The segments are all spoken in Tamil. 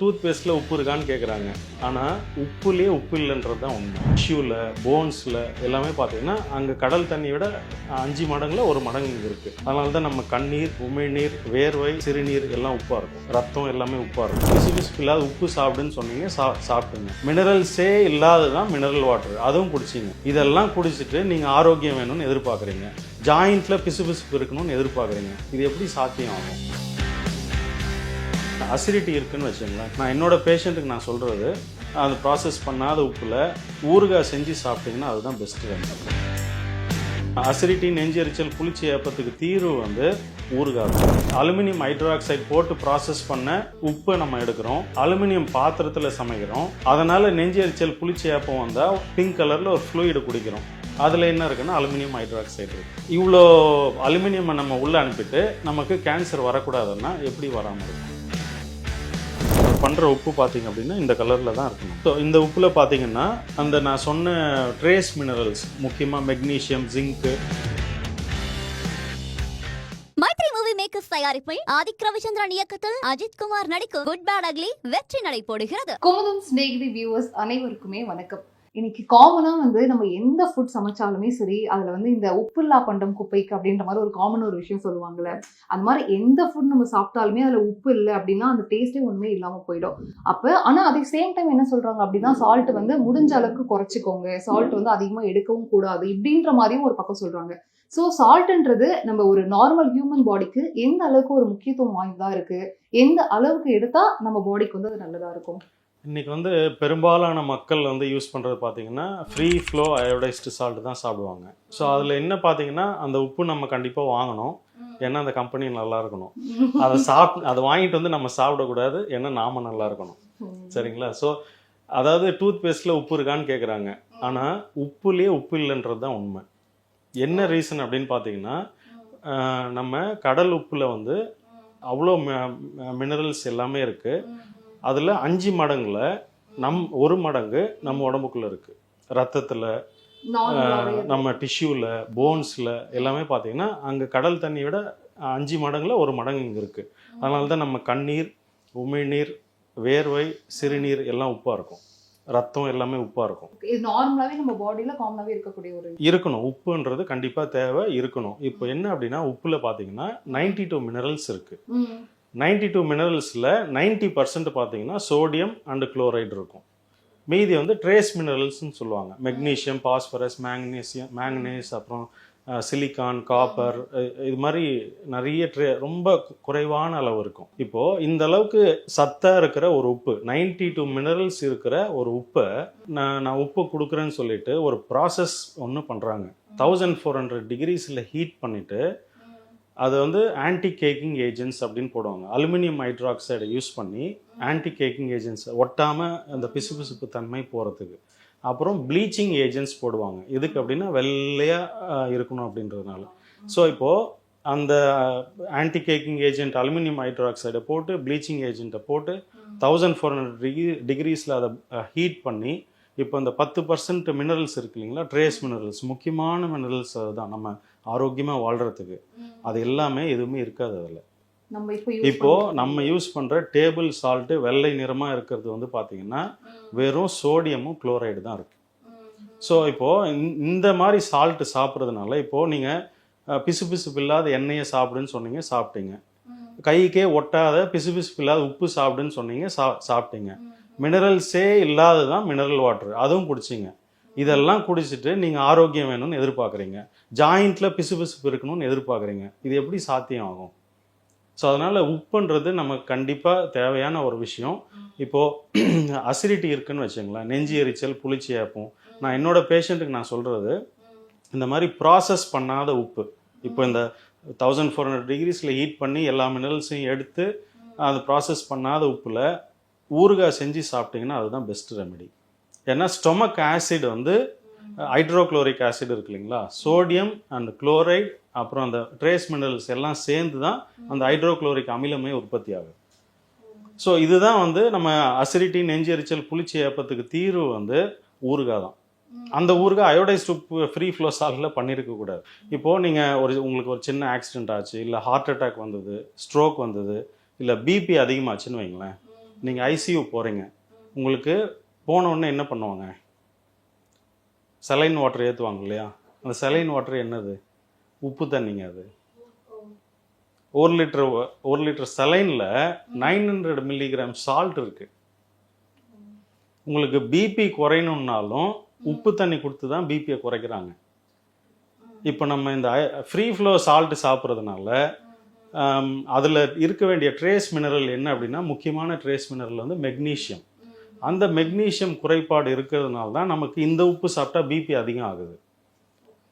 டூத் பேஸ்ட்டில் உப்பு இருக்கான்னு கேட்குறாங்க ஆனால் உப்புலேயே உப்பு இல்லைன்றது தான் உண்மை. டிஷ்யூவில் போன்ஸில் எல்லாமே பார்த்தீங்கன்னா அங்கே கடல் தண்ணியை விட அஞ்சு மடங்குல ஒரு மடங்கு இங்கே இருக்குது அதனால தான் நம்ம கண்ணீர் உமிழ்நீர் வேர்வை சிறுநீர் எல்லாம் உப்பாக இருக்கும். ரத்தம் எல்லாமே உப்பாக இருக்கும். பிசு பிசுப்பு இல்லாத உப்பு சாப்பிடுன்னு சொன்னீங்க சா சாப்பிட்டுங்க மினரல்ஸே இல்லாததான் மினரல் வாட்டர் அதுவும் குடிச்சிங்க. இதெல்லாம் குடிச்சிட்டு நீங்கள் ஆரோக்கியம் வேணும்னு எதிர்பார்க்குறீங்க. ஜாயிண்ட்டில் பிசு பிசுப்பு இருக்கணும்னு எதிர்பார்க்குறீங்க. இது எப்படி சாத்தியம் ஆகும்? அசிடிட்டி இருக்குதுன்னு வச்சுங்களேன் நான் என்னோட பேஷண்ட்டுக்கு நான் சொல்கிறது அது ப்ராசஸ் பண்ணாத உப்பில் ஊறுகாய் செஞ்சு சாப்பிட்டீங்கன்னா அதுதான் பெஸ்ட்டு ரெமெடி அசிடிட்டி நெஞ்செரிச்சல் புளிச்சி ஏப்பத்துக்கு தீர்வு வந்து ஊறுகாய் அலுமினியம் ஹைட்ராக்சைடு போட்டு ப்ராசஸ் பண்ண உப்பை நம்ம எடுக்கிறோம். அலுமினியம் பாத்திரத்தில் சமைக்கிறோம். அதனால் நெஞ்செரிச்சல் புளிச்சி ஏப்பம் வந்தால் பிங்க் கலரில் ஒரு ஃப்ளூயிடு குடிக்கிறோம். அதில் என்ன இருக்குன்னா அலுமினியம் ஹைட்ராக்சைடு இவ்வளோ அலுமினியமை நம்ம உள்ளே அனுப்பிட்டு நமக்கு கேன்சர் வரக்கூடாதுன்னா எப்படி வராமல் இருக்கும்? பண்ணுற உப்பு பார்த்தீங்க அப்படின்னா இந்த கலரில் தான் இருக்கணும். ஸோ இந்த உப்பில் பார்த்தீங்கன்னா அந்த நான் சொன்ன ட்ரேஸ் மினரல்ஸ் முக்கியமாக மெக்னீஷியம் ஜிங்க்கு மேக்கர்ஸ் தயாரிப்பில் ஆதிக் ரவிச்சந்திரன் இயக்கத்தில் அஜித் குமார் நடிக்கும் குட் பேட் அக்லி வெற்றி நடை போடுகிறது. குமுதம் ஸ்நேகிதி வியூவர்ஸ் அனைவருக்குமே வணக்கம். இன்னைக்கு காமனாக வந்து நம்ம எந்த ஃபுட் சமைச்சாலுமே சரி அதில் வந்து இந்த உப்புல்லா பண்டம் குப்பைக்கு அப்படின்ற மாதிரி ஒரு காமன் ஒரு விஷயம் சொல்லுவாங்கல்ல. அந்த மாதிரி எந்த ஃபுட் நம்ம சாப்பிட்டாலுமே அதில் உப்பு இல்லை அப்படின்னா அந்த டேஸ்டே ஒன்றுமே இல்லாமல் போயிடும். அப்போ ஆனால் அதே சேம் டைம் என்ன சொல்கிறாங்க அப்படின்னா சால்ட் வந்து முடிஞ்ச அளவுக்கு குறைச்சிக்கோங்க. சால்ட் வந்து அதிகமாக எடுக்கவும் கூடாது இப்படின்ற மாதிரியும் ஒரு பக்கம் சொல்கிறாங்க ஸோ சால்ட்ன்றது நம்ம ஒரு நார்மல் ஹியூமன் பாடிக்கு எந்த அளவுக்கு ஒரு முக்கியத்துவம் வாய்ந்ததாக இருக்குது எந்த அளவுக்கு எடுத்தால் நம்ம பாடிக்கு வந்து அது நல்லதாக இருக்கும்? இன்றைக்கி வந்து பெரும்பாலான மக்கள் வந்து யூஸ் பண்ணுறது பார்த்தீங்கன்னா ஃப்ரீ ஃப்ளோ அயோடைஸ்டு சால்ட் தான் சாப்பிடுவாங்க. ஸோ அதில் என்ன பார்த்தீங்கன்னா அந்த உப்பு நம்ம கண்டிப்பாக வாங்கணும். ஏன்னா அந்த கம்பெனி நல்லா இருக்கணும். அதை சாப் அதை வாங்கிட்டு வந்து நம்ம சாப்பிடக்கூடாது. ஏன்னா நாம நல்லா இருக்கணும். சரிங்களா? ஸோ அதாவது டூத் பேஸ்ட்டில் உப்பு இருக்கான்னு கேட்குறாங்க ஆனால் உப்புலேயே உப்பு இல்லைன்றது தான் உண்மை. என்ன ரீசன் அப்படின்னு பார்த்தீங்கன்னா நம்ம கடல் உப்பில் வந்து அவ்வளோ மினரல்ஸ் எல்லாமே இருக்குது அதில் அஞ்சு மடங்குல நம் ஒரு மடங்கு நம்ம உடம்புக்குள்ளே இருக்குது ரத்தத்தில் நம்ம டிஷ்யூவில் போன்ஸில் எல்லாமே பார்த்தீங்கன்னா அங்கே கடல் தண்ணியை விட அஞ்சு மடங்குல ஒரு மடங்கு இங்கே இருக்குது அதனால தான் நம்ம கண்ணீர் உமிழ்நீர் வேர்வை சிறுநீர் எல்லாம் உப்பாக இருக்கும். ரத்தம் எல்லாமே உப்பாக இருக்கும். இது நார்மலாவே நம்ம பாடியில காமனாவே இருக்கக்கூடிய ஒரு இருக்கணும். உப்புன்றது கண்டிப்பாக தேவை இருக்கணும். இப்போ என்ன அப்படின்னா உப்பில் பார்த்தீங்கன்னா 92 டூ மினரல்ஸ் இருக்குது நைன்டி டூ மினரல்ஸில் நைன்ட்டி பர்சன்ட் பார்த்தீங்கன்னா சோடியம் அண்டு குளோரைடு இருக்கும். மீதி வந்து ட்ரேஸ் மினரல்ஸ்னு சொல்லுவாங்க. மெக்னீஷியம் பாஸ்பரஸ் மேக்னீசியம் மேங்கனீஸ் அப்புறம் சிலிக்கான் காப்பர் இது மாதிரி நிறைய ட்ரே ரொம்ப குறைவான அளவு இருக்கும். இப்போது இந்த அளவுக்கு சத்தாக இருக்கிற ஒரு உப்பு 92 டூ மினரல்ஸ் இருக்கிற ஒரு உப்பை நான் நான் உப்பு கொடுக்குறேன்னு சொல்லிட்டு ஒரு ப்ராசஸ் ஒன்று பண்ணுறாங்க தௌசண்ட் ஃபோர் ஹண்ட்ரட் டிகிரிஸில் ஹீட் பண்ணிவிட்டு அது வந்து ஆன்டி கேக்கிங் ஏஜென்ட்ஸ் அப்படின்னு போடுவாங்க. அலுமினியம் ஹைட்ராக்சைடை யூஸ் பண்ணி ஆன்டி கேக்கிங் ஏஜென்ட்ஸ் ஒட்டாமல் அந்த பிசுபிசுப்பு தன்மை போகிறதுக்கு அப்புறம் ப்ளீச்சிங் ஏஜென்ட்ஸ் போடுவாங்க. இதுக்கு அப்படின்னா வெள்ளையாக இருக்கணும் அப்படின்றதுனால. ஸோ இப்போது அந்த ஆன்டி கேக்கிங் ஏஜென்ட் அலுமினியம் ஹைட்ராக்சைடை போட்டு ப்ளீச்சிங் ஏஜென்ட்டை போட்டு தௌசண்ட் ஃபோர் ஹண்ட்ரட் டிகிரி டிகிரிஸில் அதை ஹீட் பண்ணி இப்போ இந்த பத்து பர்சன்ட் மினரல்ஸ் இருக்கு இல்லைங்களா? ட்ரேஸ் மினரல்ஸ் முக்கியமான மினரல்ஸ் அதுதான். நம்ம ஆரோக்கியமாக வாழ்கிறதுக்கு அது எல்லாமே எதுவுமே இருக்காது அதில். நம்ம இப்போ நம்ம யூஸ் பண்ணுற டேபிள் சால்ட்டு வெள்ளை நிறமாக இருக்கிறது வந்து பார்த்தீங்கன்னா வெறும் சோடியமும் குளோரைடு தான் இருக்கு. ஸோ இப்போ இந்த- மாதிரி சால்ட்டு சாப்பிட்றதுனால இப்போ நீங்கள் பிசுபிசுப்பு இல்லாத எண்ணெயை சாப்பிடுன்னு சொன்னீங்க சாப்பிட்டீங்க. கைக்கே ஒட்டாத பிசுபிசுப்பு இல்லாத உப்பு சாப்பிடுன்னு சொன்னீங்க சா சாப்பிட்டீங்க. மினரல்ஸே இல்லாதது தான் மினரல் வாட்டர் அதுவும் குடிச்சிங்க. இதெல்லாம் குடிச்சிட்டு நீங்கள் ஆரோக்கியம் வேணும்னு எதிர்பார்க்குறீங்க. ஜாயிண்ட்டில் பிசுபிசுப்பு இருக்கணும்னு எதிர்பார்க்குறீங்க. இது எப்படி சாத்தியம் ஆகும் ஸோ அதனால் உப்புன்றது நமக்கு கண்டிப்பாக தேவையான ஒரு விஷயம். இப்போது அசிடிட்டி இருக்குன்னு வச்சுங்களேன். நெஞ்சு எரிச்சல் புளிச்சி ஏப்பம். நான் என்னோட பேஷண்ட்டுக்கு நான் சொல்கிறது இந்த மாதிரி ப்ராசஸ் பண்ணாத உப்பு. இப்போ இந்த தௌசண்ட் ஃபோர் ஹண்ட்ரட் டிகிரிஸில் ஹீட் பண்ணி எல்லா மினரல்ஸையும் எடுத்து அது ப்ராசஸ் பண்ணாத உப்பில் ஊறுகாய் செஞ்சு சாப்பிட்டிங்கன்னா அதுதான் பெஸ்ட் ரெமெடி ஏன்னா ஸ்டொமக் ஆசிட் வந்து ஹைட்ரோக்ளோரிக் ஆசிட் இருக்கு இல்லைங்களா? சோடியம் அண்ட் குளோரைட் அப்புறம் அந்த ட்ரேஸ் மினரல்ஸ் எல்லாம் சேர்ந்து தான் அந்த ஹைட்ரோக்ளோரிக் அமிலமே உற்பத்தி ஆகுது. ஸோ இதுதான் வந்து நம்ம அசிடிட்டி நெஞ்செரிச்சல் புளிச்சி ஏப்பத்துக்கு தீர்வு வந்து ஊறுகாய் தான். அந்த ஊறுகாய் அயோடைஸ்ட் உப்பு ஃப்ரீ ஃப்ளோ சால்ட்டில் பண்ணியிருக்க கூடாது. இப்போது நீங்கள் ஒரு உங்களுக்கு ஒரு சின்ன ஆக்சிடென்ட் ஆச்சு இல்லை ஹார்ட் அட்டாக் வந்தது ஸ்ட்ரோக் வந்தது இல்லை பிபி அதிகமாச்சுன்னு வைங்களேன் நீங்கள் ஐசியூ போகிறீங்க உங்களுக்கு போன என்ன பண்ணுவாங்க? சலைன் வாட்டர் ஏற்றுவாங்க இல்லையா? அந்த சலைன் வாட்டர் என்னது? உப்பு தண்ணிங்க அது. ஒரு லிட்டர் ஒரு லிட்டர் சலைனில் நைன் ஹண்ட்ரட் மில்லிகிராம் சால்ட் இருக்கு. உங்களுக்கு பிபி குறையணுன்னாலும் உப்பு தண்ணி கொடுத்து தான் பிபியை குறைக்கிறாங்க. இப்போ நம்ம இந்த ஃப்ரீ ஃப்ளோ சால்ட்டு சாப்பிட்றதுனால அதில் இருக்க வேண்டிய ட்ரேஸ் மினரல் என்ன அப்படின்னா முக்கியமான ட்ரேஸ் மினரல் வந்து மெக்னீஷியம் அந்த மெக்னீஷியம் குறைபாடு இருக்கிறதுனால தான் நமக்கு இந்த உப்பு சாப்பிட்டா பிபி அதிகம் ஆகுது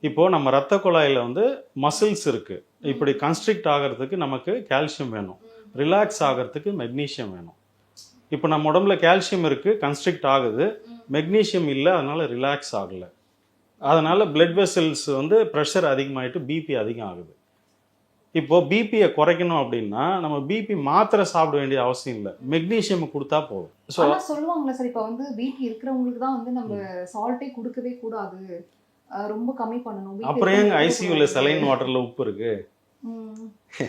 இப்போது நம்ம ரத்த குழாயில் வந்து மசில்ஸ் இருக்குது இப்படி கன்ஸ்ட்ரிக்ட் ஆகிறதுக்கு நமக்கு கால்சியம் வேணும். ரிலாக்ஸ் ஆகிறதுக்கு மெக்னீஷியம் வேணும். இப்போ நம்ம உடம்புல கால்சியம் இருக்குது கன்ஸ்ட்ரிக்ட் ஆகுது. மெக்னீஷியம் இல்லை அதனால் ரிலாக்ஸ் ஆகலை. அதனால் பிளட் வெசல்ஸ் வந்து ப்ரெஷர் அதிகமாகிட்டு பிபி அதிகம் ஆகுது இப்போ பிபியை குறைக்கணும் அப்படின்னா நம்ம பிபி மாத்திரை சாப்பிட வேண்டிய அவசியம் இல்லை. மெக்னீஷியம் கொடுத்தா போதும். ஸோ சொல்லுவாங்களே சார் இப்ப வந்து பிபி இருக்கிறவங்களுக்கு தான் வந்து நம்ம சால்ட்டே கொடுக்கவே கூடாது. ரொம்ப கம்மி பண்ணணும். அப்புறம் ஏங்க ஐசியூல. செலைன் வாட்டர்ல உப்பு இருக்கு.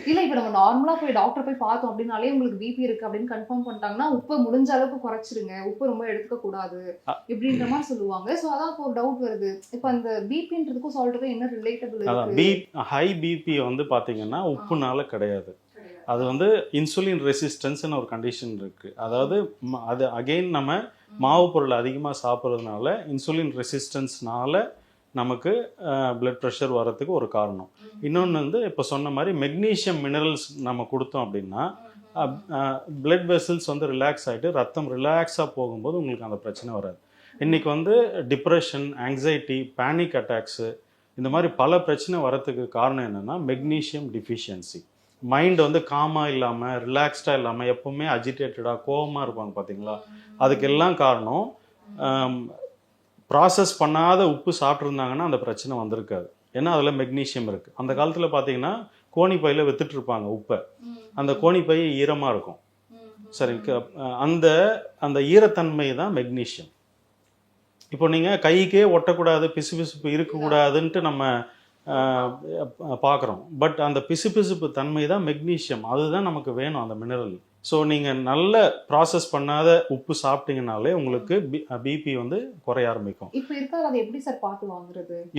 இல்ல இப்ப நம்ம நார்மலா போய் டாக்டர் போய் பார்த்தோம் அப்படின்னாலே உங்களுக்கு பிபி இருக்கு அப்படின்னு கன்ஃபார்ம் பண்ணிட்டாங்கன்னா உப்பு முடிஞ்ச அளவுக்கு குறைச்சிருங்க. உப்பு ரொம்ப எடுத்துக்க கூடாது இப்படின்ற மாதிரி சொல்லுவாங்க. சோ அதான் இப்போ டவுட் வருது. இப்ப அந்த பிபின்றதுக்கும் சால்ட்டுக்கும் என்ன ரிலேட்டபிள் ஹை பிபி வந்து பாத்தீங்கன்னா உப்புனால கிடையாது. அது வந்து இன்சுலின் ரெசிஸ்டன்ஸ்னு ஒரு கண்டிஷன் இருக்கு. அதாவது அது அகைன் நம்ம மாவு பொருள் அதிகமாக சாப்பிட்றதுனால இன்சுலின் ரெசிஸ்டன்ஸ்னால நமக்கு பிளட் ப்ரெஷர் வர்றதுக்கு ஒரு காரணம். இன்னொன்று வந்து இப்போ சொன்ன மாதிரி மெக்னீஷியம் மினரல்ஸ் நம்ம கொடுத்தோம் அப்படின்னா பிளட் வெசல்ஸ் வந்து ரிலாக்ஸ் ஆகிட்டு ரத்தம் ரிலாக்ஸாக போகும்போது உங்களுக்கு அந்த பிரச்சனை வராது. இன்றைக்கி வந்து டிப்ரெஷன் ஆங்ஸைட்டி பேனிக் அட்டாக்ஸு இந்த மாதிரி பல பிரச்சனை வரத்துக்கு காரணம் என்னென்னா மெக்னீஷியம் டிஃபிஷியன்சி மைண்ட் வந்து காமாக இல்லாமல் ரிலாக்ஸ்டாக இல்லாமல் எப்பவுமே அஜிடேட்டடாக கோவமாக இருப்பாங்க பார்த்தீங்களா அதுக்கெல்லாம் காரணம் ப்ராசஸ் பண்ணாத உப்பு சாப்பிட்ருந்தாங்கன்னா அந்த பிரச்சனை வந்திருக்காது. ஏன்னா அதில் மெக்னீஷியம் இருக்குது அந்த காலத்தில் பார்த்தீங்கன்னா கோணி பையில் வித்துட்டு இருப்பாங்க உப்பை. அந்த கோணி பை ஈரமாக இருக்கும். சரி அந்த அந்த ஈரத்தன்மை தான் மெக்னீஷியம் இப்போ நீங்கள் கைக்கே ஒட்டக்கூடாது பிசுபிசுப்பு இருக்கக்கூடாதுன்ட்டு நம்ம பார்க்குறோம் பட் அந்த பிசுபிசுப்பு தன்மை தான் மெக்னீஷியம் அதுதான் நமக்கு வேணும் அந்த மினரல் ஸோ நீங்கள் நல்ல ப்ராசஸ் பண்ணாத உப்பு சாப்பிட்டீங்கனாலே உங்களுக்கு பிபி வந்து குறைய ஆரம்பிக்கும்.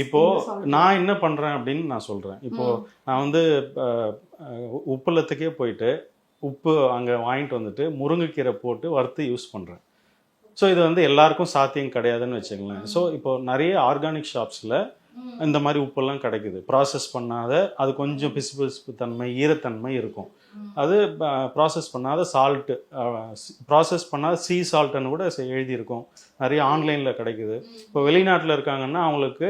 இப்ப. நான் என்ன பண்றேன் அப்படின்னு நான் சொல்றேன். இப்போ. நான் வந்து உப்பளத்துக்கே போயிட்டு உப்பு அங்க வாங்கிட்டு வந்துட்டு முருங்கைக்கீரை போட்டு வறுத்து யூஸ் பண்றேன். ஸோ இது வந்து எல்லாருக்கும் சாத்தியம் கிடையாதுன்னு வச்சுங்களேன் ஸோ இப்போ நிறைய ஆர்கானிக் ஷாப்ஸில் இந்த மாதிரி உப்பெல்லாம் கிடைக்குது. ப்ராசஸ் பண்ணாத அது கொஞ்சம் பிசுபிசுப்பு தன்மை ஈரத்தன்மை இருக்கும். அது ப்ராசஸ் பண்ணாத சால்ட்டு ப்ராசஸ் பண்ணாத சீ சால்ட்டுன்னு கூட எழுதியிருக்கும். நிறைய ஆன்லைனில் கிடைக்குது. இப்போ வெளிநாட்டில் இருக்காங்கன்னா அவங்களுக்கு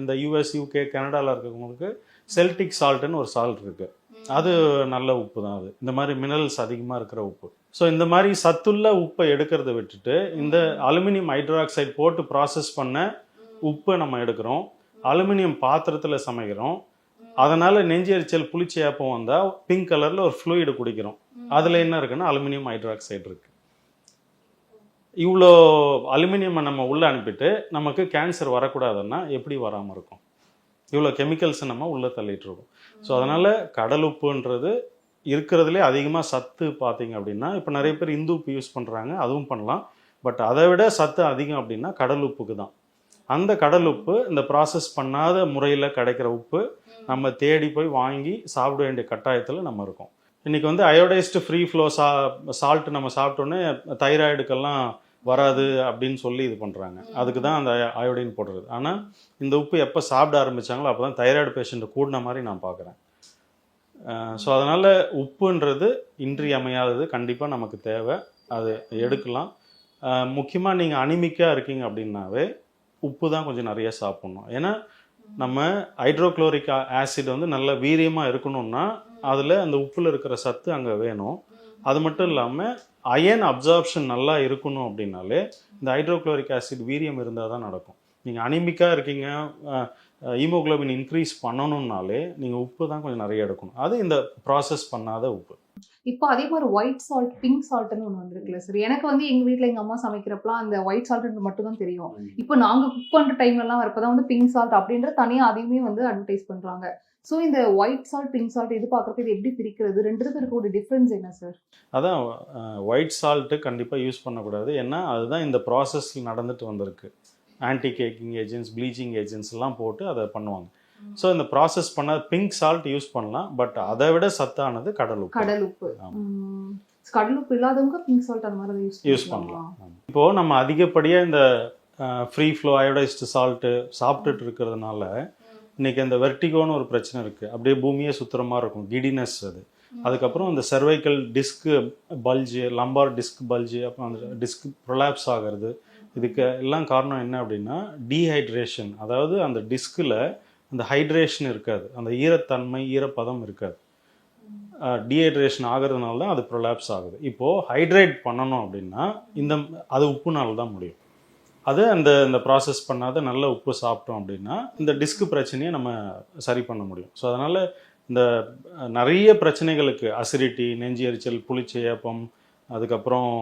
இந்த யூஎஸ் யூகே கனடாவில் இருக்கிறவங்களுக்கு செல்டிக் சால்ட்டுன்னு ஒரு சால்ட் இருக்குது அது நல்ல உப்பு தான் அது. இந்த மாதிரி மினரல்ஸ் அதிகமாக இருக்கிற உப்பு. ஸோ இந்த மாதிரி சத்துள்ள உப்பை எடுக்கிறத விட்டுட்டு இந்த அலுமினியம் ஹைட்ராக்சைடு போட்டு ப்ராசஸ் பண்ண உப்பை நம்ம எடுக்கிறோம். அலுமினியம் பாத்திரத்தில் சமைக்கிறோம். அதனால் நெஞ்சு புளிச்சி ஏப்பம் வந்தால் பிங்க் கலரில் ஒரு ஃப்ளூயிடு குடிக்கிறோம். அதில் என்ன இருக்குன்னா அலுமினியம் ஹைட்ராக்சைடு இருக்குது இவ்வளோ அலுமினியமை நம்ம உள்ளே அனுப்பிட்டு நமக்கு கேன்சர் வரக்கூடாதுன்னா எப்படி வராமல் இருக்கும்? இவ்வளோ கெமிக்கல்ஸை நம்ம உள்ளே தள்ளிட்டு இருக்கோம். ஸோ அதனால் கடல் உப்புன்றது இருக்கிறதுலே அதிகமாக சத்து பார்த்தீங்க அப்படின்னா இப்போ நிறைய பேர் இந்து உப்பு யூஸ் பண்ணுறாங்க அதுவும் பண்ணலாம். பட் அதை விட சத்து அதிகம் அப்படின்னா கடல் உப்புக்கு தான். அந்த கடல் உப்பு இந்த ப்ராசஸ் பண்ணாத முறையில் கிடைக்கிற உப்பு நம்ம தேடி போய் வாங்கி சாப்பிட வேண்டிய கட்டாயத்தில் நம்ம இருக்கோம். இன்றைக்கி வந்து அயோடைஸ்டு ஃப்ரீ ஃப்ளோ சா சால்ட் நம்ம சாப்பிட்டோன்னே தைராய்டுக்கெல்லாம் வராது அப்படின்னு சொல்லி இது பண்ணுறாங்க அதுக்கு தான் அந்த அயோடின் போடுறது. ஆனால் இந்த உப்பு எப்போ சாப்பிட ஆரம்பிச்சாங்களோ அப்போ தான் தைராய்டு பேஷண்ட் கூடின மாதிரி நான் பார்க்குறேன். ஸோ அதனால் உப்புன்றது இன்றியமையாதது கண்டிப்பாக நமக்கு தேவை. அது எடுக்கலாம். முக்கியமாக நீங்கள் அனிமிக்காக இருக்கீங்க அப்படின்னாவே உப்பு தான் கொஞ்சம் நிறைய சாப்பிட்ணும். ஏன்னா நம்ம ஹைட்ரோக்ளோரிக் ஆசிட் வந்து நல்ல வீரியமாக இருக்கணும்னா அதில் அந்த உப்பில் இருக்கிற சத்து அங்கே வேணும். அது மட்டும் இல்லாமல் அயன் அப்சார்ப்ஷன் நல்லா இருக்கணும் அப்படின்னாலே இந்த ஹைட்ரோக்ளோரிக் ஆசிட் வீரியம் இருந்தால் தான் நடக்கும். நீங்கள் அனிமிக்காக இருக்கீங்க ஹீமோகுளோபின் இன்க்ரீஸ் பண்ணணும்னாலே நீங்கள் உப்பு தான் கொஞ்சம் நிறைய எடுக்கணும். அது இந்த ப்ராசஸ் பண்ணாத உப்பு. இப்போ அதே மாதிரி ஒயிட் சால்ட் பிங்க் சால்ட்னு ஒன்று வந்திருக்குல்ல சார் எனக்கு வந்து எங்க வீட்ல எங்க அம்மா சமைக்கிறப்பலாம் அந்த ஒயிட் சால்ட் மட்டும் தான் தெரியும் இப்போ நாங்க குக் பண்ற டைம்ல எல்லாம் வரப்பதான் வந்து பிங்க் சால்ட் அப்படின்ற தனியா அதையுமே வந்து அட்வர்டைஸ் பண்றாங்க. ஸோ இந்த ஒயிட் சால்ட் பிங்க் சால்ட் இது பார்க்குறப்ப இது எப்படி பிரிக்கிறது? ரெண்டுத்துக்கும் இருக்கக்கூடிய டிஃப்ரென்ஸ் என்ன சார் அதான் ஒயிட் சால்ட்டு கண்டிப்பாக யூஸ் பண்ணக்கூடாது. ஏன்னா அதுதான் இந்த ப்ராசஸ் நடந்துட்டு வந்திருக்கு. Anti caking agents bleaching agents எல்லாம் போட்டு அதை பண்ணுவாங்க. ஸோ இந்த ப்ராசஸ் பண்ண பிங்க் சால்ட் யூஸ் பண்ணலாம் பட் அதை விட சத்தானது கடல் உப்பு கடல் உப்பு. கடல் உப்பு இல்லாதவங்க பிங்க் சால்ட் அந்த மாதிரி யூஸ் யூஸ் பண்ணலாம். இப்போ நம்ம அதிகப்படியாக இந்த ஃப்ரீ ஃப்ளோ அயோடைஸ்டு சால்ட்டு சாப்பிட்டுட்டு இருக்கிறதுனால இன்னைக்கு அந்த வெர்டிகோன்னு ஒரு பிரச்சனை இருக்குது அப்படியே பூமியே சுத்துற மாதிரி இருக்கும். கிடினஸ் அது. அதுக்கப்புறம் இந்த cervical disc bulge lumbar disc bulge அப்புறம் அந்த டிஸ்க் ப்ரொலாப்ஸ் ஆகிறது. இதுக்கு எல்லாம் காரணம் என்ன அப்படின்னா டீஹைட்ரேஷன் அதாவது அந்த டிஸ்கில் அந்த ஹைட்ரேஷன் இருக்காது. அந்த ஈரத்தன்மை ஈரப்பதம் இருக்காது. டீஹைட்ரேஷன் ஆகிறதுனால தான் அது ப்ரொலாப்ஸ் ஆகுது. இப்போது ஹைட்ரேட் பண்ணணும் அப்படின்னா இந்த அது உப்புனால தான் முடியும். அது அந்த இந்த ப்ராசஸ் பண்ணாத நல்ல உப்பு சாப்பிட்டோம் அப்படின்னா இந்த டிஸ்க் பிரச்சனையை நம்ம சரி பண்ண முடியும். ஸோ அதனால் இந்த நிறைய பிரச்சனைகளுக்கு அசிடிட்டி நெஞ்சு எரிச்சல் புளிச்சேப்பம் அதுக்கப்புறம்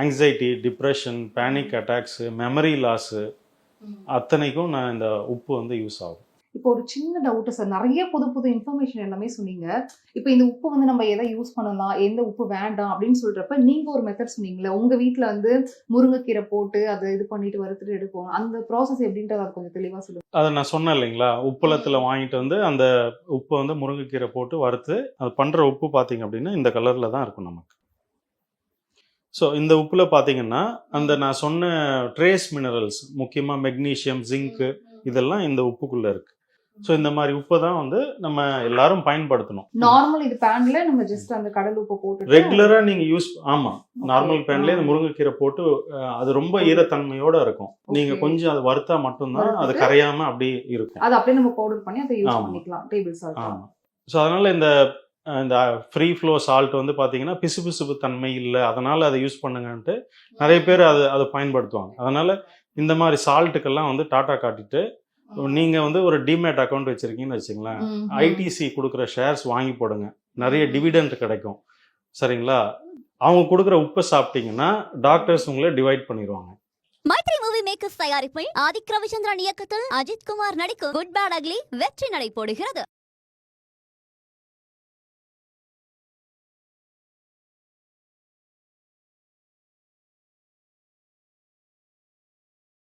anxiety depression panic attacks memory loss அத்தனைக்கும் நான் இந்த உப்பு வந்து யூஸ் ஆகும். இப்போ ஒரு சின்ன டவுட் சார் நிறைய புது புது இன்ஃபர்மேஷன் எல்லாமே சொன்னீங்க. இப்போ இந்த உப்பு வந்து நம்ம எதை யூஸ் பண்ணலாம் எந்த உப்பு வேண்டாம் அப்படின்னு சொல்றப்ப நீங்க ஒரு மெத்தட் சொன்னீங்களே உங்க வீட்ல வந்து முருங்கைக்கீரை போட்டு அதை இது பண்ணிட்டு வறுத்துட்டு எடுப்போம். அந்த ப்ராசஸ் எப்படின்றது அது கொஞ்சம் தெளிவா சொல்லுங்க. அதை நான் சொன்னேன் இல்லைங்களா? உப்புலத்தில் வாங்கிட்டு வந்து அந்த உப்பை வந்து முருங்கைக்கீரை போட்டு வறுத்து அது பண்ணுற உப்பு பார்த்தீங்க அப்படின்னா இந்த கலரில் தான் இருக்கும் நமக்கு. ஸோ இந்த உப்பில் பார்த்தீங்கன்னா அந்த நான் சொன்ன ட்ரேஸ் மினரல்ஸ் முக்கியமாக மெக்னீஷியம் ஜிங்க்கு இதெல்லாம் இந்த உப்புக்குள்ளே இருக்கு. ஸோ இந்த மாதிரி உப்பை தான் வந்து நம்ம எல்லாரும் பயன்படுத்தணும். நார்மல் இது பேன்ல நம்ம ஜஸ்ட் அந்த கடல் உப்பு போட்டு ரெகுலராக நீங்கள் யூஸ் ஆமாம் நார்மல் பேன்லேயே இந்த முருங்கைக்கீரை போட்டு அது ரொம்ப ஈரத்தன்மையோட இருக்கும். Okay. கொஞ்சம் அது வறுத்தா மட்டும்தான் அது? கரையாம அப்படியே இருக்கும். அதை அப்படியே நம்ம பவுடர் பண்ணி அதை யூஸ் ஆமா. பண்ணிக்கலாம் டேபிள் சால்ட் ஆமாம் ஸோ அதனால் இந்த இந்த ஃப்ரீ ஃப்ளோ சால்ட் வந்து பார்த்தீங்கன்னா பிசுபிசுப்பு தன்மை இல்லை அதனால் அதை யூஸ் பண்ணுங்கன்ட்டு நிறைய பேர் அதை அதை பயன்படுத்துவாங்க. அதனால் இந்த மாதிரி சால்ட்டுக்கெல்லாம் வந்து டாட்டா காட்டிட்டு நீங்கள் வந்து ஒரு டிமேட் அக்கௌண்ட் வச்சுருக்கீங்கன்னு வச்சுங்களேன் ஐடிசி கொடுக்குற ஷேர்ஸ் வாங்கி போடுங்க. நிறைய டிவிடெண்ட் கிடைக்கும். சரிங்களா? அவங்க கொடுக்குற உப்பை சாப்பிட்டீங்கன்னா டாக்டர்ஸ் உங்களை டிவைட் பண்ணிடுவாங்க மைத்ரி மூவி மேக்கர்ஸ் தயாரிப்பில் ஆதிக் ரவிச்சந்திரன் இயக்கத்தில் அஜித் குமார் நடிக்கும் குட் பேட் அக்லி வெற்றி நடை போடுகிறது.